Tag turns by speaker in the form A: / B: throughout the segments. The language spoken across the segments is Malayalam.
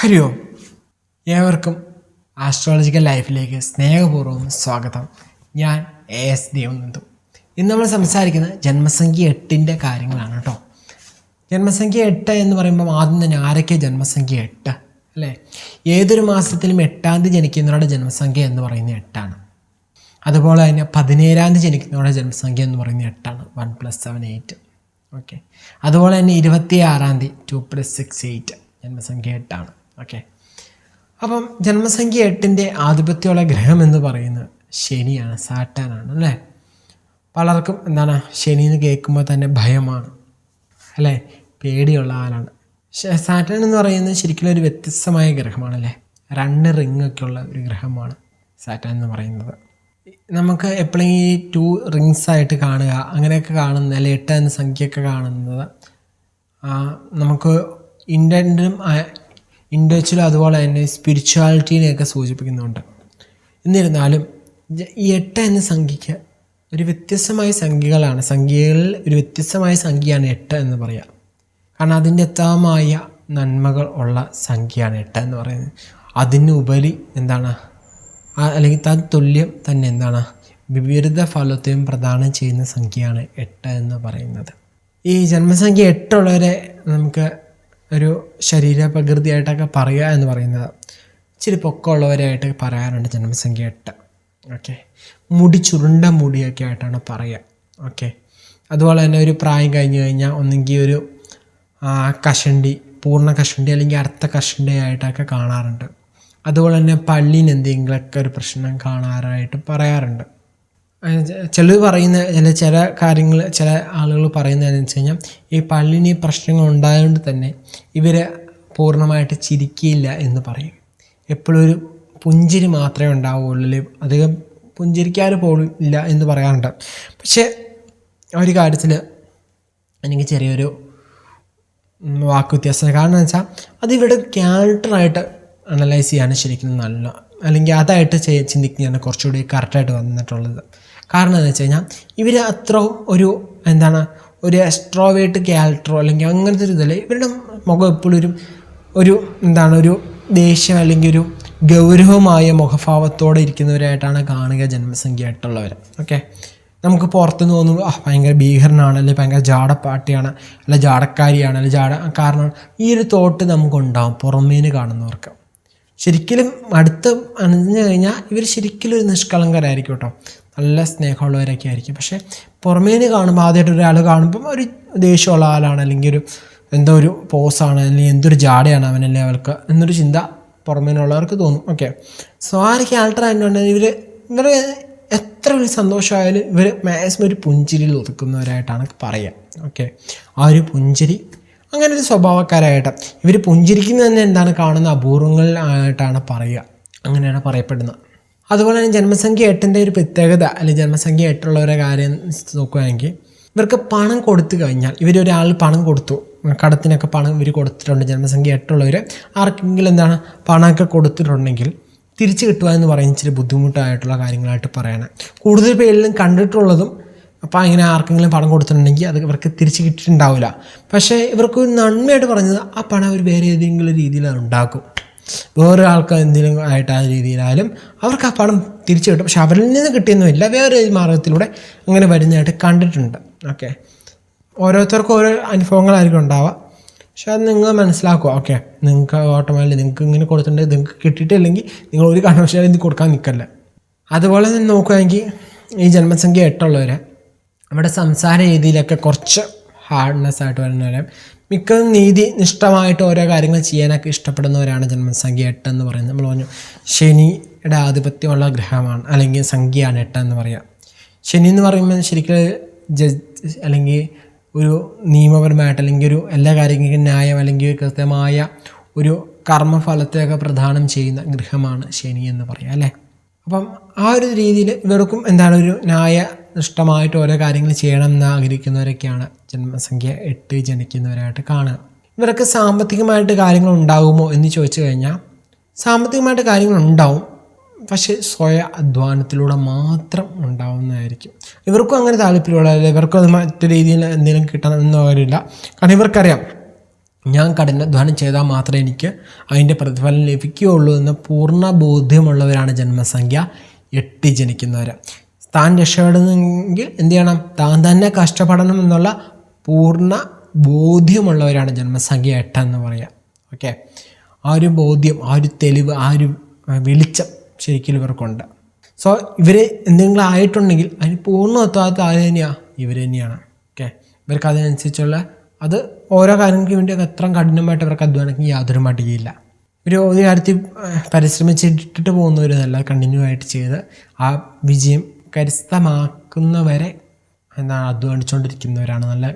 A: ഹരിയോ. ഏവർക്കും ആസ്ട്രോളജിക്കൽ ലൈഫിലേക്ക് സ്നേഹപൂർവം സ്വാഗതം. ഞാൻ എ എസ് ദേവനന്ദു. ഇന്ന് നമ്മൾ സംസാരിക്കുന്നത് ജന്മസംഖ്യ എട്ടിന്റെ കാര്യങ്ങളാണ് കേട്ടോ. ജന്മസംഖ്യ എട്ട് എന്ന് പറയുമ്പോൾ ആദ്യം തന്നെ ആരൊക്കെ ജന്മസംഖ്യ എട്ട്? അല്ലേ? ഏതൊരു മാസത്തിലും എട്ടാം തീയതി ജനിക്കുന്നവരുടെ ജന്മസംഖ്യ എന്ന് പറയുന്നത് എട്ടാണ്. അതുപോലെ തന്നെ പതിനേഴാം തീയതി ജനിക്കുന്നവരുടെ ജന്മസംഖ്യ എന്ന് പറയുന്നത് എട്ടാണ്. One plus seven eight okay അതുപോലെ തന്നെ ഇരുപത്തി ആറാം തീയതി ടു പ്ലസ് സിക്സ് എയ്റ്റ് ജന്മസംഖ്യ എട്ടാണ്. ഓക്കെ അപ്പം ജന്മസംഖ്യ എട്ടിന്റെ ആധിപത്യമുള്ള ഗ്രഹം എന്ന് പറയുന്നത് ശനിയാണ് സാറ്റാനാണ് അല്ലേ? പലർക്കും എന്താണ് ശനി എന്ന് കേൾക്കുമ്പോൾ തന്നെ ഭയമാണ് അല്ലേ? പേടിയുള്ള ആളാണ്. സാറ്റൻ എന്ന് പറയുന്നത് ശരിക്കും ഒരു വ്യത്യസ്തമായ ഗ്രഹമാണല്ലേ രണ്ട് റിംഗ് ഒക്കെ ഉള്ള ഒരു ഗ്രഹമാണ് സാറ്റൻ എന്ന് പറയുന്നത്. നമുക്ക് എപ്പോഴും ഈ ടു റിങ്സ് ആയിട്ട് കാണുക അങ്ങനെയൊക്കെ കാണുന്ന അല്ലെ എട്ട് എന്ന സംഖ്യയൊക്കെ കാണുന്നത് നമുക്ക് ഇന്റന്റും ഇൻഡസ്ട്രിയിലും അതുപോലെ തന്നെ സ്പിരിച്വാലിറ്റീനെയൊക്കെ സൂചിപ്പിക്കുന്നുണ്ട്. എന്നിരുന്നാലും ഈ എട്ട് എന്ന സംഖ്യയ്ക്ക് ഒരു വ്യത്യസ്തമായ സംഖ്യകളാണ്. സംഖ്യകളിൽ ഒരു വ്യത്യസ്തമായ സംഖ്യയാണ് എട്ട് എന്ന് പറയാം. കാരണം അതിന്റെ എത്താമായ നന്മകൾ ഉള്ള സംഖ്യയാണ് എട്ട് എന്ന് പറയുന്നത്. അതിനുപരി എന്താണ്? അല്ലെങ്കിൽ തത് തുല്യം തന്നെ എന്താണ്? വിവിധ ഫലത്തെയും പ്രദാനം ചെയ്യുന്ന സംഖ്യയാണ് എട്ട് എന്ന് പറയുന്നത്. ഈ ജന്മസംഖ്യ എട്ടുള്ളവരെ നമുക്ക് ഒരു ശരീര പ്രകൃതിയായിട്ടൊക്കെ പറയുക എന്ന് പറയുന്നത് ഇച്ചിരി പൊക്കമുള്ളവരായിട്ട് പറയാറുണ്ട് ജന്മസംഖ്യ എട്ട്. ഓക്കെ മുടി ചുരുണ്ട മുടിയൊക്കെ ആയിട്ടാണ് പറയുക. ഓക്കെ അതുപോലെ തന്നെ ഒരു പ്രായം കഴിഞ്ഞു കഴിഞ്ഞാൽ ഒന്നെങ്കിൽ ഒരു കഷണ്ടി പൂർണ കഷണ്ടി അല്ലെങ്കിൽ അടുത്ത കഷണ്ടി ആയിട്ടൊക്കെ കാണാറുണ്ട്. അതുപോലെ തന്നെ പല്ലിന് എന്തെങ്കിലുമൊക്കെ ഒരു പ്രശ്നം കാണാറായിട്ട് പറയാറുണ്ട്. ചിലർ പറയുന്ന ചില ചില കാര്യങ്ങൾ ചില ആളുകൾ പറയുന്നതെന്ന് വെച്ച് കഴിഞ്ഞാൽ ഈ പള്ളിന് പ്രശ്നങ്ങൾ ഉണ്ടായതുകൊണ്ട് തന്നെ ഇവർ പൂർണമായിട്ട് ചിരിക്കില്ല എന്ന് പറയും. എപ്പോഴും ഒരു പുഞ്ചിരി മാത്രമേ ഉണ്ടാവുകയുള്ളൂ അധികം പുഞ്ചിരിക്കാൻ പോലും ഇല്ല എന്ന് പറയാറുണ്ട്. പക്ഷേ ഒരു കാര്യത്തിൽ എനിക്ക് ചെറിയൊരു വാക്ക് വ്യത്യാസം കാരണം എന്ന് വെച്ചാൽ അതിവിടെ ക്യാരക്ടറായിട്ട് അനലൈസ് ചെയ്യാണ് ശരിക്കും നല്ല അല്ലെങ്കിൽ അതായിട്ട് ചിന്തിക്കുന്നതാണ് കുറച്ചുകൂടി കറക്റ്റായിട്ട് വന്നിട്ടുള്ളത്. കാരണം എന്ന് വെച്ച് കഴിഞ്ഞാൽ ഇവർ അത്ര ഒരു എന്താണ് ഒരു എക്സ്ട്രോവേറ്റ് ക്യാരക്ടറോ അല്ലെങ്കിൽ അങ്ങനത്തെ ഒരു ഇതല്ല. ഇവരുടെ മുഖം എപ്പോഴും ഒരു ഒരു എന്താണ് ഒരു ദേഷ്യം അല്ലെങ്കിൽ ഒരു ഗൗരവമായ മുഖഭാവത്തോടെ ഇരിക്കുന്നവരായിട്ടാണ് കാണുക ജന്മസംഖ്യ ആയിട്ടുള്ളവർ ഓക്കെ നമുക്ക് പുറത്തുനിന്ന് തോന്നും ആ ഭയങ്കര ഭീകരനാണ് അല്ലെങ്കിൽ ഭയങ്കര ജാടപ്പാട്ടിയാണ് അല്ല ജാടക്കാരിയാണ് അല്ലെങ്കിൽ ജാട കാരണം ഈ ഒരു തോട്ട് നമുക്കുണ്ടാവും പുറമേന് കാണുന്നവർക്ക്. ശരിക്കലും അടുത്ത് അണിഞ്ഞു കഴിഞ്ഞാൽ ഇവർ ശരിക്കലും ഒരു നിഷ്കളങ്കരായിരിക്കും കേട്ടോ. നല്ല സ്നേഹമുള്ളവരൊക്കെ ആയിരിക്കും. പക്ഷേ നിന്ന് കാണുമ്പോൾ ആദ്യമായിട്ട് ഒരാൾ കാണുമ്പം ഒരു ദേഷ്യമുള്ള ആളാണ് അല്ലെങ്കിൽ ഒരു എന്തോ ഒരു പോസാണ് അല്ലെങ്കിൽ എന്തൊരു ജാടയാണ് അവനല്ലേ അവൾക്ക് എന്നൊരു ചിന്ത പുറമേനുള്ളവർക്ക് തോന്നും. ഓക്കെ സോ ആ ഒരു ക്യാരക്ടർ ആയതുകൊണ്ട് ഇവർ ഇവർ എത്ര വലിയ സന്തോഷമായാലും ഇവർ മാക്സിമം ഒരു പുഞ്ചിരിയിൽ ഒതുക്കുന്നവരായിട്ടാണ് പറയുക ഓക്കെ ആ ഒരു പുഞ്ചിരി അങ്ങനെ ഒരു സ്വഭാവക്കാരായിട്ട് ഇവർ പുഞ്ചിരിക്കുന്നത് തന്നെ എന്താണ് കാണുന്ന അപൂർവങ്ങളിലായിട്ടാണ് പറയുക. അങ്ങനെയാണ് പറയപ്പെടുന്നത്. അതുപോലെ തന്നെ ജന്മസംഖ്യ എട്ടിന്റെ ഒരു പ്രത്യേകത അല്ലെങ്കിൽ ജന്മസംഖ്യ എട്ടുള്ളവരെ കാര്യം നോക്കുകയാണെങ്കിൽ ഇവർക്ക് പണം കൊടുത്തു കഴിഞ്ഞാൽ ഇവർ ഒരാൾ പണം കൊടുത്തു. കടത്തിനൊക്കെ പണം ഇവർ കൊടുത്തിട്ടുണ്ട്. ജന്മസംഖ്യ എട്ടുള്ളവർ ആർക്കെങ്കിലും എന്താണ് പണമൊക്കെ കൊടുത്തിട്ടുണ്ടെങ്കിൽ തിരിച്ചു കിട്ടുക എന്ന് പറയുന്ന ഇച്ചിരി ബുദ്ധിമുട്ടായിട്ടുള്ള കാര്യങ്ങളായിട്ട് പറയണം. കൂടുതൽ പേരിലും കണ്ടിട്ടുള്ളതും അപ്പോൾ ഇങ്ങനെ ആർക്കെങ്കിലും പണം കൊടുത്തിട്ടുണ്ടെങ്കിൽ അത് ഇവർക്ക് തിരിച്ച് കിട്ടിയിട്ടുണ്ടാവില്ല. പക്ഷേ ഇവർക്ക് നന്മയായിട്ട് പറഞ്ഞത് ആ പണം അവർ വേറെ ഏതെങ്കിലും രീതിയിൽ അത് ഉണ്ടാക്കും. വേറെ ആൾക്ക് എന്തെങ്കിലും ആയിട്ട് ആ രീതിയിലായാലും അവർക്ക് ആ പണം തിരിച്ചു കിട്ടും. പക്ഷെ അവരിൽ നിന്ന് കിട്ടിയൊന്നുമില്ല. വേറെ ഒരു മാർഗത്തിലൂടെ അങ്ങനെ വരുന്നതായിട്ട് കണ്ടിട്ടുണ്ട്. ഓക്കെ ഓരോരുത്തർക്കും ഓരോ അനുഭവങ്ങളായിരിക്കും ഉണ്ടാവുക. പക്ഷെ അത് നിങ്ങൾ മനസ്സിലാക്കുക. ഓക്കെ നിങ്ങൾക്ക് ഓട്ടോമാറ്റിക് നിങ്ങൾക്ക് ഇങ്ങനെ കൊടുത്തിട്ടുണ്ട്. നിങ്ങൾക്ക് കിട്ടിയിട്ടില്ലെങ്കിൽ നിങ്ങൾ ഒരു കാരണവശാലും ഇത് കൊടുക്കാൻ നിൽക്കല്ല. അതുപോലെ തന്നെ നോക്കുകയാണെങ്കിൽ ഈ ജന്മസംഖ്യ എട്ടുള്ളവരെ നമ്മുടെ സംസാര രീതിയിലൊക്കെ കുറച്ച് ഹാർഡ്നെസ് ആയിട്ട് വരുന്നവരെ മിക്കതും നീതി നിഷ്ഠമായിട്ട് ഓരോ കാര്യങ്ങൾ ചെയ്യാനൊക്കെ ഇഷ്ടപ്പെടുന്നവരാണ് ജന്മസംഖ്യ എട്ട് എന്ന് പറയുന്നത്. നമ്മൾ പറഞ്ഞു ശനിയുടെ ആധിപത്യമുള്ള ഗ്രഹമാണ് അല്ലെങ്കിൽ സംഖ്യയാണ് എട്ട് എന്ന് പറയുക ശനി എന്ന് പറയുമ്പോൾ ശരിക്കും ജഡ്ജ് അല്ലെങ്കിൽ ഒരു നിയമപരമായിട്ട് അല്ലെങ്കിൽ ഒരു എല്ലാ കാര്യങ്ങൾക്കും ന്യായം അല്ലെങ്കിൽ കൃത്യമായ ഒരു കർമ്മഫലത്തെയൊക്കെ പ്രധാനം ചെയ്യുന്ന ഗൃഹമാണ് ശനി എന്ന് പറയാം അല്ലേ? അപ്പം ആ ഒരു രീതിയിൽ ഇവർക്കും എന്താണ് ഒരു ന്യായനിഷ്ഠമായിട്ട് ഓരോ കാര്യങ്ങൾ ചെയ്യണം എന്ന് ആഗ്രഹിക്കുന്നവരൊക്കെയാണ്. ജന്മസംഖ്യ എട്ട് ജനിക്കുന്നവരായിട്ട് കാണുക. ഇവർക്ക് സാമ്പത്തികമായിട്ട് കാര്യങ്ങൾ ഉണ്ടാകുമോ എന്ന് ചോദിച്ചു കഴിഞ്ഞാൽ സാമ്പത്തികമായിട്ട് കാര്യങ്ങൾ ഉണ്ടാവും. പക്ഷേ സ്വയ അധ്വാനത്തിലൂടെ മാത്രം ഉണ്ടാവുന്നതായിരിക്കും. ഇവർക്കും അങ്ങനെ താല്പര്യമുള്ള ഇവർക്കും അത് മറ്റു രീതിയിൽ എന്തെങ്കിലും കിട്ടണം എന്ന് കാര്യമില്ല. കാരണം ഇവർക്കറിയാം ഞാൻ കഠിനാധ്വാനം ചെയ്താൽ മാത്രമേ എനിക്ക് അതിന്റെ പ്രതിഫലം ലഭിക്കുകയുള്ളൂ എന്ന പൂർണ ബോധ്യമുള്ളവരാണ് ജന്മസംഖ്യ എട്ടി ജനിക്കുന്നവർ താൻ രക്ഷപ്പെടുന്നെങ്കിൽ എന്ത് ചെയ്യണം? താൻ തന്നെ കഷ്ടപ്പെടണം എന്നുള്ള പൂർണ ബോധ്യമുള്ളവരാണ് ജന്മസംഖ്യ എട്ട് എന്ന് പറയുക ഓക്കെ ആ ഒരു ബോധ്യം ആ ഒരു തെളിവ് ആ ഒരു വെളിച്ചം ശരിക്കും ഇവർക്കുണ്ട്. സോ ഇവർ എന്തെങ്കിലും ആയിട്ടുണ്ടെങ്കിൽ അതിന് പൂർണ ഉത്തരവാദിത്വം ആര് തന്നെയാണ് ഇവർ തന്നെയാണ്. ഓക്കെ ഇവർക്ക് അതിനനുസരിച്ചുള്ള അത് ഓരോ കാര്യങ്ങൾക്ക് വേണ്ടി എത്ര കഠിനമായിട്ട് ഇവർക്ക് അധ്വാനിക്കും യാതൊരു മടിയില്ല. ഇവർ ഒരു കാര്യത്തിൽ പരിശ്രമിച്ചിട്ടിട്ട് പോകുന്നവരല്ല കണ്ടിന്യൂ ആയിട്ട് ചെയ്ത് ആ വിജയം കരസ്ഥമാക്കുന്നവരെ എന്താണ് അധ്വാനിച്ചുകൊണ്ടിരിക്കുന്നവരാണ്. നല്ല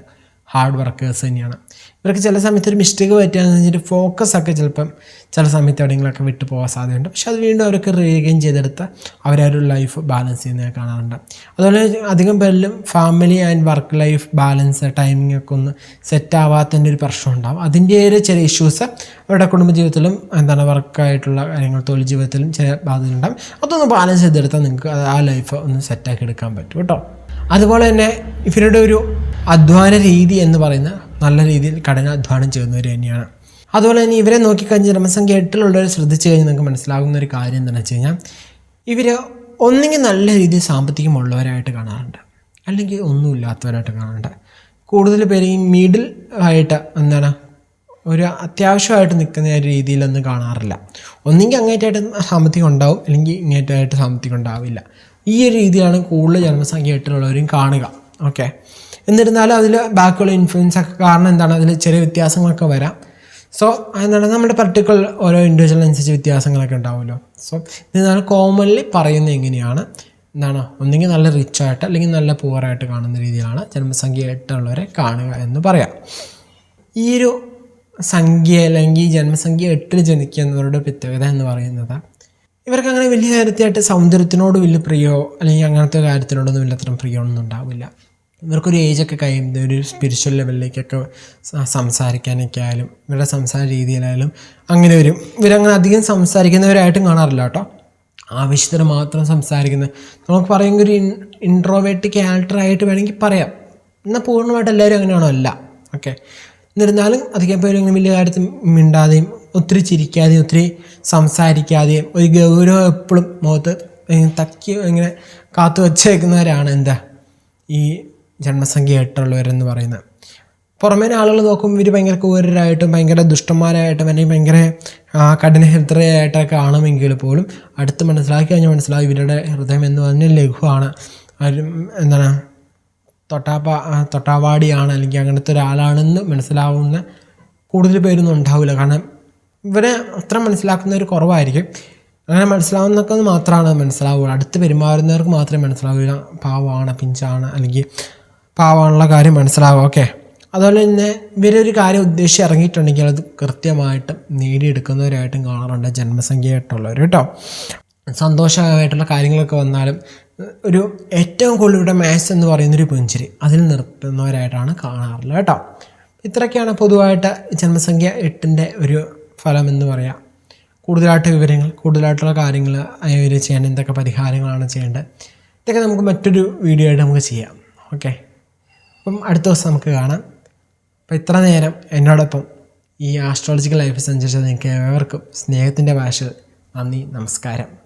A: ഹാർഡ് വർക്കേഴ്സ് തന്നെയാണ്. ഇവർക്ക് ചില സമയത്ത് ഒരു മിസ്റ്റേക്ക് പറ്റുകയെന്ന് വെച്ചിട്ട് ഫോക്കസ് ഒക്കെ ചിലപ്പം ചില സമയത്ത് എവിടെയെങ്കിലുമൊക്കെ വിട്ടു പോകാൻ സാധ്യതയുണ്ട്. പക്ഷെ അത് വീണ്ടും അവരൊക്കെ റീഗെയിൻ ചെയ്തെടുത്ത് അവരൊരു ലൈഫ് ബാലൻസ് ചെയ്യുന്നത് കാണാറുണ്ട്. അതുപോലെ അധികം പേരിലും family and work life balance timing ഒക്കെ ഒന്ന് സെറ്റ് ആവാത്തതിന്റെ ഒരു പ്രശ്നം ഉണ്ടാകും അതിന്റെ ഒരു ചെറിയ ഇഷ്യൂസ് അവരുടെ കുടുംബജീവിതത്തിലും എന്താണ് വർക്കായിട്ടുള്ള കാര്യങ്ങൾ തൊഴിൽ ജീവിതത്തിലും ചില ബാധ്യത ഉണ്ടാവും. അതൊന്ന് ബാലൻസ് ചെയ്തെടുത്താൽ നിങ്ങൾക്ക് ആ ലൈഫ് ഒന്ന് സെറ്റാക്കി എടുക്കാൻ പറ്റും കേട്ടോ. അതുപോലെ തന്നെ ഇവരുടെ ഒരു അധ്വാന രീതി എന്ന് പറയുന്ന നല്ല രീതിയിൽ കഠിനാധ്വാനം ചെയ്യുന്നവർ തന്നെയാണ്. അതുപോലെ തന്നെ ഇവരെ നോക്കിക്കഴിഞ്ഞാൽ ജനസംഖ്യ എട്ടിലുള്ളവർ ശ്രദ്ധിച്ചു കഴിഞ്ഞാൽ നിങ്ങൾക്ക് മനസ്സിലാകുന്ന ഒരു കാര്യം എന്താണെന്ന് വെച്ച് കഴിഞ്ഞാൽ ഇവർ ഒന്നെങ്കിൽ നല്ല രീതിയിൽ സാമ്പത്തികമുള്ളവരായിട്ട് കാണാറുണ്ട്. അല്ലെങ്കിൽ ഒന്നുമില്ലാത്തവരായിട്ട് കാണാറുണ്ട്. കൂടുതൽ പേര് ഈ മിഡിൽ ആയിട്ട് എന്താണ് ഒരു അത്യാവശ്യമായിട്ട് നിൽക്കുന്ന രീതിയിലൊന്നും കാണാറില്ല. ഒന്നെങ്കിൽ അങ്ങേറ്റായിട്ട് സാമ്പത്തികം ഉണ്ടാവും അല്ലെങ്കിൽ ഇങ്ങേറ്റായിട്ട് സാമ്പത്തികം ഉണ്ടാവില്ല. ഈ ഒരു രീതിയിലാണ് കൂടുതൽ ജനസംഖ്യ ആയിട്ടുള്ളവരും കാണുക. ഓക്കെ എന്നിരുന്നാലും അതിൽ ബാക്കിയുള്ള ഇൻഫ്ലുവൻസ് ഒക്കെ കാരണം എന്താണ്? അതിൽ ചെറിയ വ്യത്യാസങ്ങളൊക്കെ വരാം. സോ എന്താണ്? നമ്മുടെ പർട്ടിക്കുലർ ഓരോ ഇൻഡിവിജ്വലിനനുസരിച്ച് വ്യത്യാസങ്ങളൊക്കെ ഉണ്ടാവുമല്ലോ. സോ ഇതാണ് കോമൺലി പറയുന്നത് എങ്ങനെയാണ്? എന്താണ്? ഒന്നെങ്കിൽ നല്ല റിച്ച് ആയിട്ട് അല്ലെങ്കിൽ നല്ല പുവറായിട്ട് കാണുന്ന രീതിയിലാണ് ജന്മസംഖ്യ ആയിട്ടുള്ളവരെ കാണുക എന്ന് പറയാം. ഈ ഒരു സംഖ്യ അല്ലെങ്കിൽ ജന്മസംഖ്യ എട്ടിൽ ജനിക്കുന്നവരുടെ പ്രത്യേകത എന്ന് പറയുന്നത് ഇവർക്ക് അങ്ങനെ വലിയ കാര്യത്തിലായിട്ട് സൗന്ദര്യത്തിനോട് വലിയ പ്രിയോ അല്ലെങ്കിൽ അങ്ങനത്തെ കാര്യത്തിനോടൊന്നും വലിയ അത്രയും പ്രിയമൊന്നും ഉണ്ടാവില്ല. ഇവർക്കൊരു ഏജൊക്കെ കഴിയുമ്പോൾ ഒരു സ്പിരിച്വൽ ലെവലിലേക്കൊക്കെ സംസാരിക്കാനൊക്കെ ആയാലും ഇവരുടെ സംസാര രീതിയിലായാലും അങ്ങനെ വരും. ഇവരങ്ങനെ അധികം സംസാരിക്കുന്നവരായിട്ടും കാണാറില്ല കേട്ടോ. ആവശ്യത്തിന് മാത്രം സംസാരിക്കുന്ന നമുക്ക് പറയുമെങ്കിൽ ഒരു ഇൻ ഇൻട്രോവേർട്ട് ക്യാരക്ടറായിട്ട് വേണമെങ്കിൽ പറയാം. എന്നാൽ പൂർണമായിട്ട് എല്ലാവരും അങ്ങനെയാണോ? അല്ല. ഓക്കെ. എന്നിരുന്നാലും അധികം പേരും ഇങ്ങനെ വലിയ കാര്യത്തിൽ മിണ്ടാതെയും ഒത്തിരി ചിരിക്കാതെയും ഒത്തിരി സംസാരിക്കാതെയും ഒരു ഗൗരവം എപ്പോഴും മുഖത്ത് തക്കി ഇങ്ങനെ കാത്തു വച്ചേക്കുന്നവരാണ് എന്താ? ഈ ജന്മസംഖ്യ എട്ടുള്ളവരെന്ന് പറയുന്നത് പുറമേ ആളുകൾ നോക്കുമ്പോൾ ഇവർ ഭയങ്കര ക്രൂരരായിട്ടും ഭയങ്കര ദുഷ്ടന്മാരായിട്ടും അല്ലെങ്കിൽ ഭയങ്കര കഠിനഹൃദയായിട്ടൊക്കെ കാണുമെങ്കിൽ പോലും അടുത്ത് മനസ്സിലാക്കി കഴിഞ്ഞാൽ മനസ്സിലാവും ഇവരുടെ ഹൃദയം എന്ന് പറഞ്ഞാൽ ലഘുവാണ്. എന്താണ് തൊട്ടാപ്പ തൊട്ടാവാടിയാണ് അല്ലെങ്കിൽ അങ്ങനത്തെ ഒരാളാണെന്ന് മനസ്സിലാവുന്ന കൂടുതൽ പേരൊന്നും ഉണ്ടാവില്ല. കാരണം ഇവരെ അത്ര മനസ്സിലാക്കുന്നവർ കുറവായിരിക്കും. അങ്ങനെ മനസ്സിലാവുന്നൊക്കെ മാത്രമാണ് മനസ്സിലാവുക അടുത്ത് പെരുമാറുന്നവർക്ക് മാത്രമേ മനസ്സിലാവില്ല പാവമാണ് പിഞ്ചാണ് അല്ലെങ്കിൽ പാവമാണുള്ള കാര്യം മനസ്സിലാവുക ഓക്കെ അതുപോലെ തന്നെ ഇവരൊരു കാര്യം ഉദ്ദേശിച്ച് ഇറങ്ങിയിട്ടുണ്ടെങ്കിൽ അത് കൃത്യമായിട്ടും നേടിയെടുക്കുന്നവരായിട്ടും കാണാറുണ്ട് ജന്മസംഖ്യയായിട്ടുള്ളവർ കേട്ടോ. സന്തോഷകരമായിട്ടുള്ള കാര്യങ്ങളൊക്കെ വന്നാലും ഒരു ഏറ്റവും കൂടുതൽ ഇവിടെ മാത്സ് എന്ന് പറയുന്നൊരു പുഞ്ചിരി അതിൽ നിർത്തുന്നവരായിട്ടാണ് കാണാറുള്ളത് കേട്ടോ. ഇത്രയൊക്കെയാണ് പൊതുവായിട്ട് ജന്മസംഖ്യ എട്ടിന്റെ ഒരു ഫലം എന്ന് പറയാം. കൂടുതലായിട്ട് വിവരങ്ങൾ കൂടുതലായിട്ടുള്ള കാര്യങ്ങൾ ഇവർ ചെയ്യാൻ എന്തൊക്കെ പരിഹാരങ്ങളാണ് ചെയ്യേണ്ടത്? ഇതൊക്കെ നമുക്ക് മറ്റൊരു വീഡിയോ ആയിട്ട് നമുക്ക് ചെയ്യാം. ഓക്കെ അപ്പം അടുത്ത ദിവസം നമുക്ക് കാണാം. അപ്പം ഇത്ര നേരം എന്നോടൊപ്പം ഈ ആസ്ട്രോളജിക്കൽ ലൈഫ് സഞ്ചരിച്ചത് നിങ്ങൾക്ക് ഏവർക്കും സ്നേഹത്തിന്റെ ഭാഷ നന്ദി നമസ്കാരം.